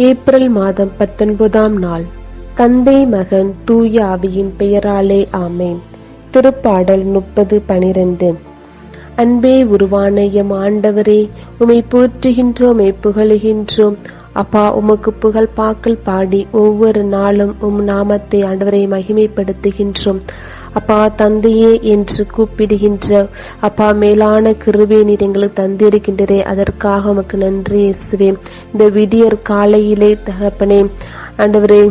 April மாதம் பத்தொன்பதாம் நாள். தந்தை மகன் தூய ஆவியின் பெயராலே ஆமேன். திருப்பாடல் முப்பது பனிரெண்டு. அன்பே உருவான எம் ஆண்டவரே உமை போற்றுகின்றோம் புகழுகின்றோம் அப்பா உமக்கு புகழ் பாக்கள் பாடி ஒவ்வொரு நாளும் உம் நாமத்தை ஆண்டவரை மகிமைப்படுத்துகின்றோம். அப்பா தந்தையே என்று கூப்பிடுகின்ற அப்பா மேலான கிருபை நீர் எங்களுக்கு தந்திருக்கின்றதே. அதற்காக உமக்கு நன்றி இயேசுவே. இந்த விடியற் காலையிலே தகப்பனே ஆண்டவரே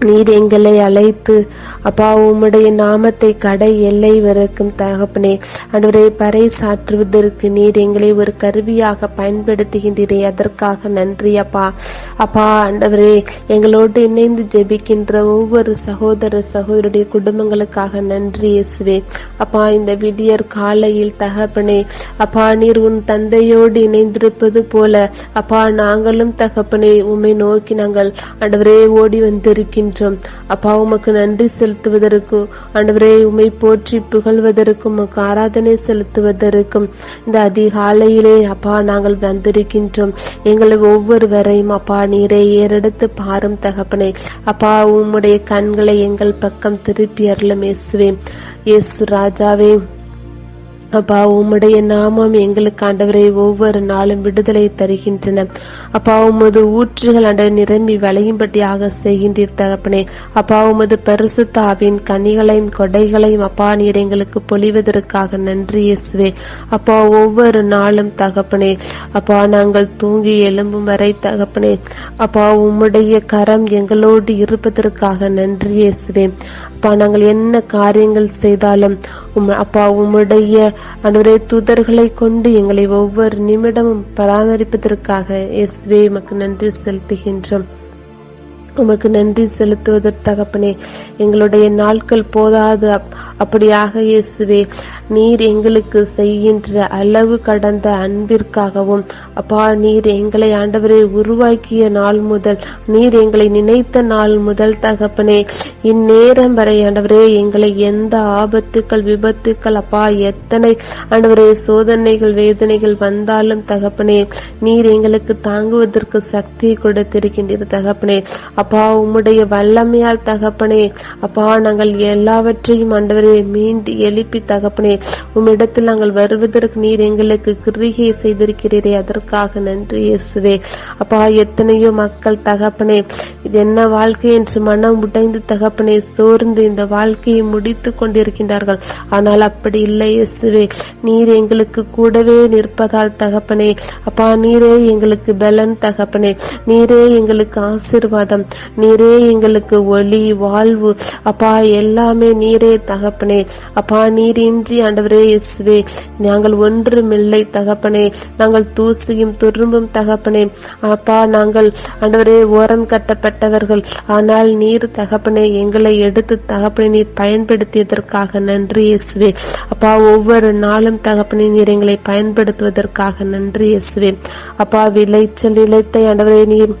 நீர் எங்களை அழைத்து அப்பா உம்முடைய நாமத்தை கடை எல்லை வரைக்கும் தகப்பனே ஆண்டவரை பறை சாற்றுவதற்கு நீர் எங்களை ஒரு கருவியாக பயன்படுத்துகின்றீரே அதற்காக நன்றி அப்பா. அப்பா ஆண்டவரே எங்களோடு இணைந்து ஜெபிக்கின்ற ஒவ்வொரு சகோதர சகோதரருடைய குடும்பங்களுக்காக நன்றி இயேசுவே. அப்பா இந்த விடியற் காலையில் தகப்பனே அப்பா நீர் உன் தந்தையோடு இணைந்திருப்பது போல அப்பா நாங்களும் தகப்பனே உம்மை நோக்கி நாங்கள் ஆண்டவரே ஓடி வந்திருக்கின்றோம் அப்பா உமக்கு நன்றி செலுத்துவதற்கு ஆண்டவரே உமை போற்றி புகழ்வதற்கும் உமக்கு ஆராதனை செலுத்துவதற்கும் இந்த அதிகாலையிலே அப்பா நாங்கள் வந்திருக்கின்றோம். எங்களை ஒவ்வொருவரையும் அப்பா நீரை ஏறெடுத்து பாரும் தகப்பனை. அப்பா உம்முடைய கண்களை எங்கள் பக்கம் திருப்பி அருளும் இயேசுவே. இயேசு ராஜாவே அப்பா உம்முடைய நாமம் எங்களுக்கு ஆண்டவரை ஒவ்வொரு நாளும் விடுதலை தருகின்றன. அப்பா உமது ஊற்றுகள் ஆண்டவர் நிரம்பி வளையும்படியாக செய்கின்றீர் தகப்பனே. அப்பா உமது பரிசுத்தாவின் கனிகளையும் கொடைகளையும் அப்பா நீர் எங்களுக்கு பொழிவதற்காக நன்றி இயேசுவே. அப்பா ஒவ்வொரு நாளும் தகப்பனே அப்பா நாங்கள் தூங்கி எலும்பும் வரை தகப்பனே அப்பா உம்முடைய கரம் எங்களோடு இருப்பதற்காக நன்றி இயேசுவே. அப்பா நாங்கள் என்ன காரியங்கள் செய்தாலும் உம் அப்பா உம்முடைய அனுரை தூதர்களை கொண்டு எங்களை ஒவ்வொரு நிமிடமும் பராமரிப்பதற்காக எஸ்வே மக்கு நன்றி செலுத்துகின்றோம். உமக்கு நன்றி செலுத்துவதற்கு தகப்பனே எங்களுடைய நாட்கள் போதாது. அப்படியாக இயேசுவே நீர் எங்களுக்கு செய்கின்ற அளவு கடந்த அன்பிற்காகவும் அப்பா நீர் எங்களை ஆண்டவரை உருவாக்கிய நாள் முதல் நீர் எங்களை நினைத்த நாள் முதல் தகப்பனே இந்நேரம் வரை ஆண்டவரே எங்களை எந்த ஆபத்துக்கள் விபத்துக்கள் அப்பா எத்தனை ஆண்டவரே சோதனைகள் வேதனைகள் வந்தாலும் தகப்பனே நீர் எங்களுக்கு தாங்குவதற்கு சக்தி கொடுத்திருக்கின்ற தகப்பனே. அப்பா உம்முடைய வல்லமையால் தகப்பனே அப்பா நாங்கள் எல்லாவற்றையும் ஆண்டவரே மீண்டு எழுப்பி தகப்பனே உம்மிடத்தில் நாங்கள் வருவதற்கு நீர் எங்களுக்கு கிரிகை செய்திருக்கிறீரே அதற்காக நன்றி இயேசுவே. அப்பா எத்தனையோ மக்கள் தகப்பனே இது என்ன வாழ்க்கை என்று மனம் உடைந்து தகப்பனே சோர்ந்து இந்த வாழ்க்கையை முடித்து கொண்டிருக்கின்றார்கள். ஆனால் அப்படி இல்லை இயேசுவே நீர் எங்களுக்கு கூடவே நிற்பதால் தகப்பனே அப்பா நீரே எங்களுக்கு பலன் தகப்பனே நீரே எங்களுக்கு ஆசீர்வாதம். நீரே எங்களுக்கு ஒளி வாழ்வு. அப்பா எல்லாமே நீரே தகப்பனே. அப்பா நீரின்றி ஆண்டவரே இயேசுவே நாங்கள் ஒன்றுமில்லை தகப்பனே. நாங்கள் தூசியும் துரும்பும் தகப்பனே. அப்பா நாங்கள் ஆண்டவரே ஓரம் கட்டப்பட்டவர்கள். ஆனால் நீர் தகப்பனே எங்களை எடுத்து தகப்பனை நீர் பயன்படுத்தியதற்காக நன்றி இயேசுவே. அப்பா ஒவ்வொரு நாளும் தகப்பனை நீர் எங்களை பயன்படுத்துவதற்காக நன்றி இயேசுவே. அப்பா விளைச்சல் இழைத்த ஆண்டவரே நீர்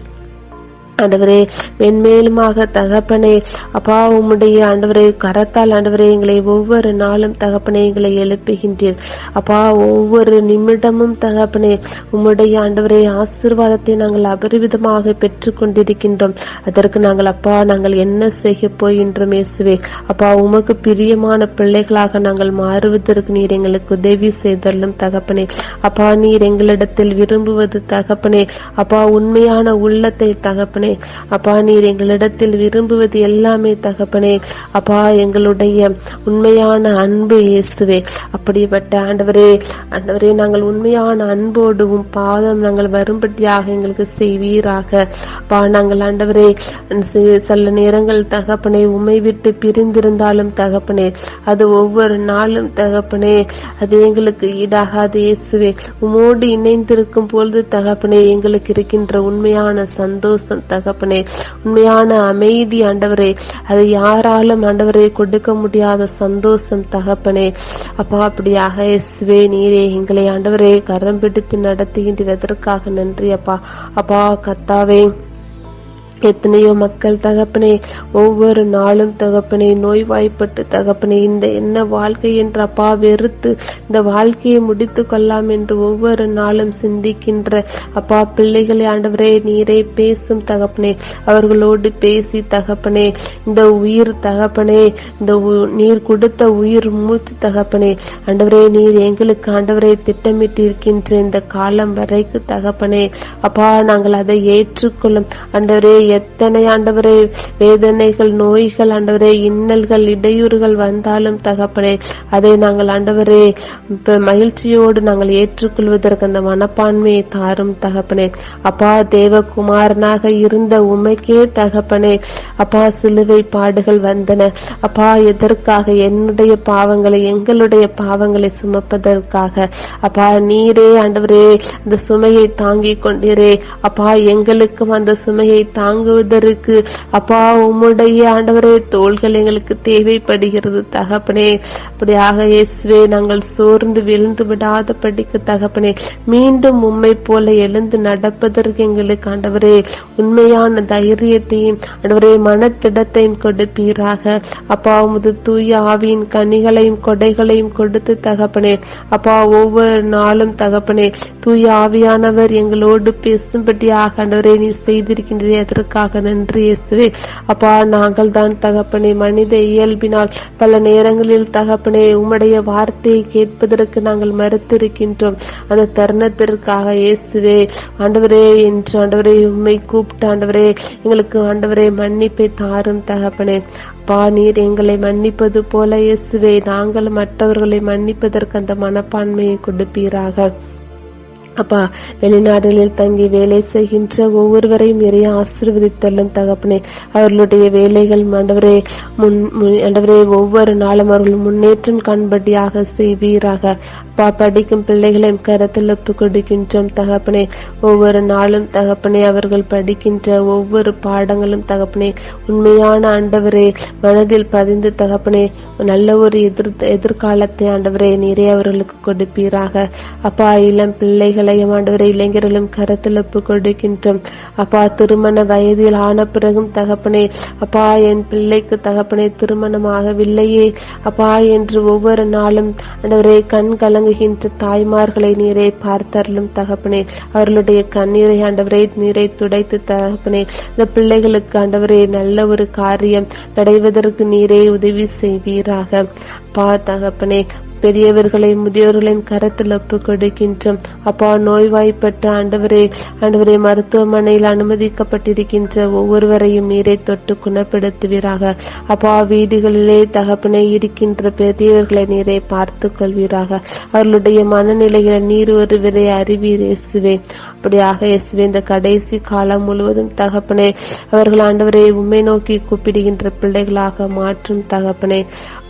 ஆண்டவரே மென்மேலுமாக தகப்பனே அப்பா உம்முடைய ஆண்டவரே கரத்தால் ஆண்டவரே எங்களை ஒவ்வொரு நாளும் தகப்பனே எங்களை எழுப்புகின்றீர். அப்பா ஒவ்வொரு நிமிடமும் தகப்பனே உம்முடைய ஆண்டவரே ஆசீர்வாதத்தை நாங்கள் அபரிவிதமாக பெற்றுக் கொண்டிருக்கின்றோம். அதற்கு நாங்கள் அப்பா நாங்கள் என்ன செய்ய போகின்றோம் இயேசுவே? அப்பா உமக்கு பிரியமான பிள்ளைகளாக நாங்கள் மாறுவதற்கு நீர் எங்களுக்கு உதவி செய்தாலும் தகப்பனே. அப்பா நீர் எங்களிடத்தில் விரும்புவது தகப்பனே. அப்பா உண்மையான உள்ளத்தை தகப்பனே அப்பா நீர் எங்களிடத்தில் விரும்புவது எல்லாமே தகப்பனே. அப்பா எங்களுடைய உண்மையான அன்பு இயேசுவே. அப்படிப்பட்ட ஆண்டவரே ஆண்டவரே நாங்கள் உண்மையான அன்போடும் பாதம் நாங்கள் வரும்படியாக எங்களுக்கு செய்வீராக. அப்பா நாங்கள் ஆண்டவரே சில நேரங்கள் தகப்பனே உம்மை விட்டு பிரிந்திருந்தாலும் தகப்பனே அது ஒவ்வொரு நாளும் தகப்பனே அது எங்களுக்கு ஈடாகாது இயேசுவே. உமோடு இணைந்திருக்கும் பொழுது தகப்பனே எங்களுக்கு இருக்கின்ற உண்மையான சந்தோஷம் தகப்பனே. உண்மையான அமைதி ஆண்டவரே. அது யாராலும் ஆண்டவரே கொடுக்க முடியாத சந்தோஷம் தகப்பனே. அப்பா அப்படியாக இயேசுவே நீரே எங்களை ஆண்டவரே கரம் பிடித்து நடத்துகின்றதற்காக நன்றி அப்பா. அப்பா கத்தாவே எத்தனையோ மக்கள் தகப்பனே ஒவ்வொரு நாளும் தகப்பனே நோய்வாய்ப்பட்டு தகப்பனே இந்த என்ன வாழ்க்கை என்று அப்பா வெறுத்து இந்த வாழ்க்கையை முடித்து கொள்ளலாம் என்று ஒவ்வொரு நாளும் சிந்திக்கின்ற அப்பா பிள்ளைகளை ஆண்டவரே நீரே பேசும் தகப்பனே அவர்களோடு பேசி தகப்பனே இந்த உயிர் தகப்பனே இந்த உ- நீர் கொடுத்த உயிர் மூச்சு தகப்பனே ஆண்டவரே நீர் எங்களுக்கு ஆண்டவரை திட்டமிட்டிருக்கின்ற இந்த காலம் வரைக்கு தகப்பனே அப்பா நாங்கள் அதை ஏற்றுக்கொள்ளும். ஆண்டவரே எத்தனை ஆண்டவரே வேதனைகள் நோய்கள் ஆண்டவரே இன்னல்கள் இடையூறுகள் வந்தாலும் தகப்பனே அதை நாங்கள் ஆண்டவரே மகிழ்ச்சியோடு நாங்கள் ஏற்றுக்கொள்வதற்கு அந்த மனப்பான்மையை தாரும் தகப்பனே. அப்பா தேவகுமாரனாக இருந்த உமைக்கே தகப்பனே அப்பா சிலுவை பாடுகள் வந்தன. அப்பா எதற்காக என்னுடைய பாவங்களை எங்களுடைய பாவங்களை சுமப்பதற்காக? அப்பா நீரே ஆண்டவரே அந்த சுமையை தாங்கிக் கொண்டீரே. அப்பா எங்களுக்கும் அந்த சுமையை தாங்குவதற்கு அப்பா உம்முடைய ஆண்டவரே தோள்கள் எங்களுக்கு தேவைப்படுகிறது. தகப்பனே அப்படியாக இயேசுவே நாங்கள் சோர்ந்து விழுந்து விடாத படிக்க தகப்பனே மீண்டும் உம்மை போல எழுந்து நடப்பதற்கு எங்களுக்கு ஆண்டவரே உண்மையான தைரியத்தையும் ஆண்டவரே மனத்திடத்தையும் கொடுப்பீராக. அப்பா உமது தூய ஆவியின் கனிகளையும் கொடைகளையும் கொடுத்து தகப்பனே. அப்பா ஒவ்வொரு நாளும் தகப்பனே தூய ஆவியானவர் எங்களோடு பேசும்படியாக ஆண்டவரே நீ செய்திருக்கின்றே அதற்காக நன்றி இயேசுவே. அப்பா நாங்கள் தான் தகப்பனே மனித இயல்பினால் பல நேரங்களில் தகப்பனே உம்முடைய வார்த்தையை கேட்பதற்கு நாங்கள் மறுத்திருக்கின்றோம். அந்த தருணத்திற்காக இயேசுவே ஆண்டவரே என்று ஆண்டவரே உம்மை கூப்பிட்டு ஆண்டவரே எங்களுக்கு ஆண்டவரே மன்னிப்பை தாரும் தகப்பனே. அப்பா நீர் எங்களை மன்னிப்பது போல இயேசுவே நாங்கள் மற்றவர்களை மன்னிப்பதற்கு அந்த மனப்பான்மையை கொடுப்பீராக. அப்பா வெளிநாடுகளில் தங்கி வேலை செய்கின்ற ஒவ்வொருவரையும் இறைய ஆசீர்வதித்தள்ளும் தகப்பனே. அவர்களுடைய வேலைகள் ஆண்டவரே முன் முன்- ஆண்டவரே ஒவ்வொரு நாளும் அவர்கள் முன்னேற்றம் காண்படியாக செய்வீராக. அப்பா படிக்கும் பிள்ளைகளையும் கரத்தில் ஒப்பு கொடுக்கின்றோம் தகப்பனே. ஒவ்வொரு நாளும் தகப்பனே அவர்கள் படிக்கின்ற ஒவ்வொரு பாடங்களும் தகப்பனே உண்மையான ஆண்டவரே மனதில் பதிந்து தகப்பனே நல்ல ஒரு எதிர் எதிர்காலத்தை ஆண்டவரே நிறைய அவர்களுக்கு கொடுப்பீராக. அப்பா இளம் பிள்ளைகள் பிள்ளைகளையும் ஆண்டவரை இளைஞர்களும் கரத்தில் ஒப்பு கொடுக்கின்றோம் அப்பா திருமண வயதில் ஆன பிறகும் தகப்பனே அப்பா என் பிள்ளைக்கு தகப்பனே திருமணமாகவில்லையே. அப்பா என்று ஒவ்வொரு நாளும் ஆண்டவரே கண் கலங்குகின்ற தாய்மார்களை நீரை பார்த்தருளும் தகப்பனே. அவர்களுடைய கண்ணீரை ஆண்டவரே நீரை துடைத்து தகப்பனே. இந்த பிள்ளைகளுக்கு ஆண்டவரே நல்ல ஒரு காரியம் நடைவதற்கு நீரே உதவி செய்வீராக. பா தகப்பனே பெரியவர்களையும் முதியோர்களையும் கரத்தில் ஒப்பு கொடுக்கின்றோம் அப்பா நோய்வாய்ப்பட்ட ஆண்டவரே ஆண்டவரே மருத்துவமனையில் அனுமதிக்கப்பட்டிருக்கின்ற ஒவ்வொருவரையும் நீரை தொட்டு குணப்படுத்துவீராக. அப்பா வீடுகளிலே தகப்பனை இருக்கின்ற பெரியவர்களை நீரை பார்த்து கொள்வீராக. அவர்களுடைய மனநிலைகளை நீர் ஒருவரை அறிவீர் இயேசுவே. அப்படியாக இயேசுவே இந்த கடைசி காலம் முழுவதும் தகப்பனே அவர்கள் ஆண்டவரை உண்மை நோக்கி கூப்பிடுகின்ற பிள்ளைகளாக மாற்றும் தகப்பனே.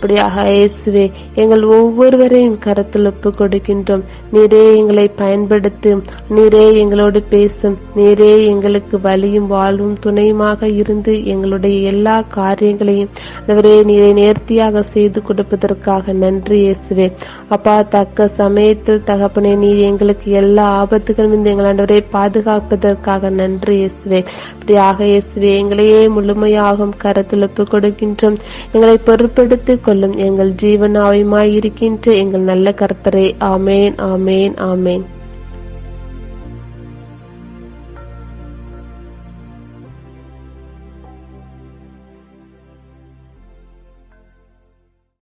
அப்படியாக இயேசுவே எங்கள் ஒவ்வொருவரையும் கருத்தில் ஒப்பு கொடுக்கின்றோம் நீரே எங்களை பயன்படுத்தும் நீரே எங்களோடு பேசும் நீரே எங்களுக்கு வழியும் வாழ்வும் துணையுமாக இருந்து எங்களுடைய எல்லா காரியங்களையும் ஆண்டவரே நீரை நேர்த்தியாக செய்து கொடுப்பதற்காக நன்றி இயேசுவே. அப்பா தக்க சமயத்தில் தகப்பனே நீர் எங்களுக்கு எல்லா ஆபத்துகளும் இருந்து எங்கள் பாதுகாப்பதற்காக நன்றி இயேசுவே. அப்படியாக இயேசுவே எங்களையே முழுமையாகும் கருத்தில் ஒப்பு கொடுக்கின்றோம் எங்களை பொருட்படுத்திக் சொல்லும் எங்கள் ஜீவனாயுமாய் இருக்கின்ற எங்கள் நல்ல கர்த்தரே. ஆமேன் ஆமேன் ஆமேன்.